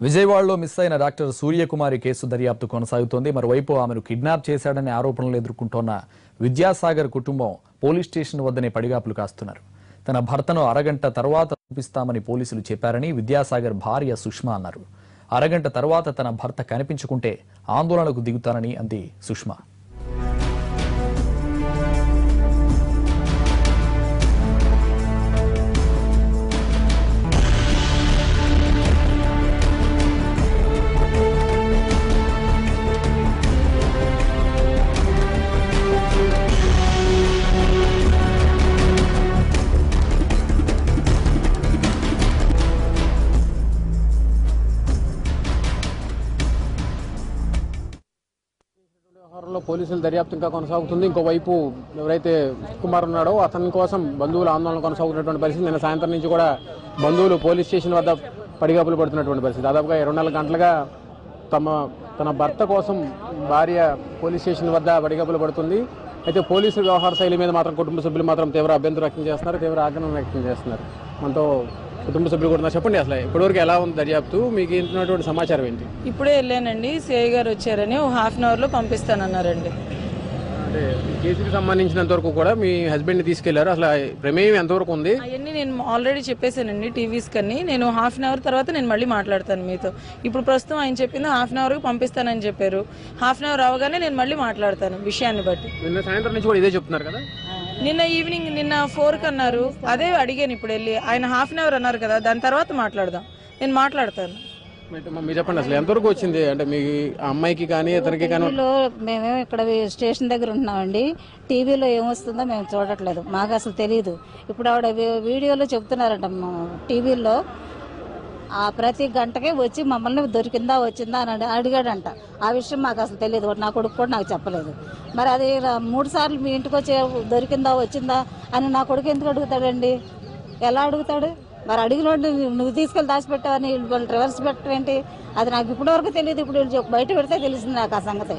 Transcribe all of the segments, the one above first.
విజయవాడలో మిస్ అయిన doctor Suryakumari case దర్యాప్తు కొనసాగుతోంది. మరోవైపు ఆమెను కిడ్నాప్ చేశాడనే ఆరోపణలు ఎదుర్కొంటోన్న విద్యాసాగర్ కుటుంబం పోలీస్ స్టేషన్ వద్దనే పడిగాపులు కాస్తున్నారు. తన భర్తను అరగంట తర్వాత చూపిస్తామని పోలీసులు చెప్పారని విద్యాసాగర్ భార్య సుష్మా అన్నారు. అరగంట తర్వాత తన భర్త కనిపించుకుంటే ఆందోళనకు దిగుతానని అంది సుష్మా. వ్యవహారంలో పోలీసుల దర్యాప్తు ఇంకా కొనసాగుతుంది. ఇంకోవైపు ఎవరైతే కుమార్ ఉన్నాడో అతని కోసం బంధువుల ఆందోళన కొనసాగుతున్నటువంటి పరిస్థితి. నిన్న సాయంత్రం నుంచి కూడా బంధువులు పోలీస్ స్టేషన్ వద్ద పడిగాపులు పడుతున్నటువంటి పరిస్థితి. దాదాపుగా ఇరవై నాలుగు గంటలుగా తమ తన భర్త కోసం భార్య పోలీస్ స్టేషన్ వద్ద పడిగాపులు పడుతుంది. అయితే పోలీసు వ్యవహార శైలి మీద మాత్రం కుటుంబ సభ్యులు మాత్రం తీవ్ర అభ్యంతరం వ్యక్తం చేస్తున్నారు తీవ్ర ఆగ్రహం వ్యక్తం చేస్తున్నారు. మనతో కుటుంబ సభ్యులు కూడా. చెప్పండి అసలు ఇప్పటివరకు ఎలా ఉంది దర్యాప్తు? మీకు ఇంటున్నటువంటి సమాచారం ఏంటి? ఇప్పుడే వెళ్ళానండి. సిఐ గారు వచ్చారని ఒక హాఫ్ అన్ అవర్లో పంపిస్తానన్నారండి. అంటే కేసుకి సంబంధించినంత వరకు కూడా మీ హస్బెండ్ని తీసుకెళ్ళారు. అసలు ప్రమేయం ఎంతవరకు ఉంది? అవన్నీ నేను ఆల్రెడీ చెప్పేశానండి టీవీస్ కన్నీ. నేను హాఫ్ అన్ అవర్ తర్వాత నేను మళ్ళీ మాట్లాడతాను మీతో. ఇప్పుడు ప్రస్తుతం ఆయన చెప్పింది హాఫ్ అన్ అవర్కి పంపిస్తానని చెప్పారు. హాఫ్ అన్ అవర్ అవగానే నేను మళ్ళీ మాట్లాడతాను విషయాన్ని బట్టి. నిన్న సాయంత్రం నుంచి కూడా ఇదే చెప్తున్నారు కదా? నిన్న ఈవినింగ్ నిన్న ఫోర్కి అన్నారు. అదే అడిగాను ఇప్పుడు వెళ్ళి. ఆయన హాఫ్ అన్ అవర్ అన్నారు కదా దాని తర్వాత మాట్లాడదాం. నేను మాట్లాడతాను. మరి చెప్పండి అసలు ఎంతవరకు వచ్చింది? అంటే మీ అమ్మాయికి కానీ ఇతనికి కానీ మేమేమో ఇక్కడ స్టేషన్ దగ్గర ఉంటున్నామండి టీవీలో ఏమొస్తుందో మేము చూడట్లేదు. మాకు అసలు తెలియదు ఇప్పుడు ఆవిడ వీడియోలో చెప్తున్నారంట టీవీలో ఆ ప్రతి గంటకే వచ్చి మమ్మల్ని దొరికిందా వచ్చిందా అని అడిగాడంట. ఆ విషయం మాకు అసలు తెలియదు. నా కొడుకు కూడా నాకు చెప్పలేదు. మరి అది మూడు సార్లు మీ ఇంటికి వచ్చి దొరికిందా వచ్చిందా అని నా కొడుకు ఎందుకు అడుగుతాడండి? ఎలా అడుగుతాడు? మరి అడిగిన నువ్వు తీసుకెళ్ళి దాచిపెట్టావని వాళ్ళు రివర్స్ పెట్టవేంటి అది నాకు ఇప్పటి వరకు తెలియదు. ఇప్పుడు బయట పెడితే తెలిసింది నాకు ఆ సంగతి.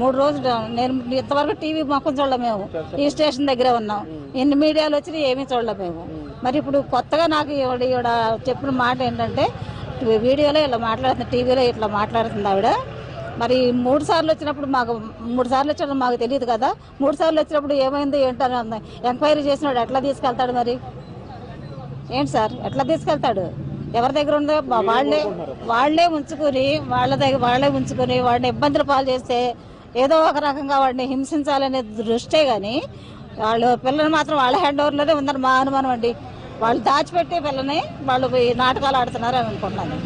మూడు రోజులు నేను ఇంతవరకు టీవీ మొక్కం చూడలే మేము. ఈ స్టేషన్ దగ్గరే ఉన్నాం. ఎన్ని మీడియాలు వచ్చినా ఏమీ చూడలే మేము. మరి ఇప్పుడు కొత్తగా నాకు ఈవిడ ఈవిడ చెప్పిన మాట ఏంటంటే వీడియోలో ఇలా మాట్లాడుతుంది టీవీలో ఇట్లా మాట్లాడుతుంది ఆవిడ. మరి మూడు సార్లు వచ్చినప్పుడు మాకు మూడు సార్లు వచ్చినప్పుడు మాకు తెలియదు కదా. మూడు సార్లు వచ్చినప్పుడు ఏమైంది ఏంటని ఎంక్వైరీ చేసినాడు ఎట్లా తీసుకెళ్తాడు మరి? ఏంటి సార్? ఎట్లా తీసుకెళ్తాడు? ఎవరి దగ్గర ఉందో వాళ్ళే వాళ్ళే ఉంచుకుని వాళ్ళ దగ్గర వాళ్ళే ఉంచుకుని వాడిని ఇబ్బందులు పాలు చేస్తే ఏదో ఒక రకంగా వాడిని హింసించాలనే దృష్టే కానీ వాళ్ళు పిల్లలు మాత్రం వాళ్ళ హ్యాండ్ ఓవర్లోనే ఉందని మా అనుమానం అండి. వాళ్ళు దాచిపెట్టి పిల్లని వాళ్ళు ఈ నాటకాలు ఆడుతున్నారు అని అనుకుంటున్నాను.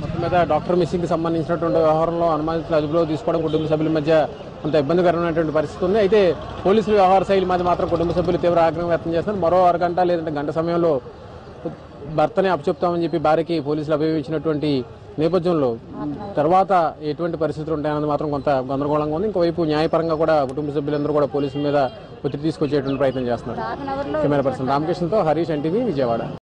మొత్తం మీద డాక్టర్ మిస్సింగ్కి సంబంధించినటువంటి వ్యవహారంలో అనుమానితులు అదుపులో తీసుకోవడం కుటుంబ సభ్యుల మధ్య కొంత ఇబ్బందికరమైనటువంటి పరిస్థితి ఉంది. అయితే పోలీసుల వ్యవహార శైలి మీద మాత్రం కుటుంబ సభ్యులు తీవ్ర ఆగ్రహం వ్యక్తం చేస్తున్నారు. మరో అరగంట లేదంటే గంట సమయంలో భర్తని అప్పచెప్తామని చెప్పి భార్యకి పోలీసులు అభియోగించినటువంటి నేపథ్యంలో తర్వాత ఎటువంటి పరిస్థితులు ఉంటాయన్నది మాత్రం కొంత గందరగోళంగా ఉంది. ఇంకోవైపు న్యాయపరంగా కూడా కుటుంబ సభ్యులందరూ కూడా పోలీసుల మీద ఒత్తిడి తీసుకొచ్చేటువంటి ప్రయత్నం చేస్తున్నారు. కెమెరా పర్సన్ రామకృష్ణతో హరీష్ ఎన్టీవీ విజయవాడ.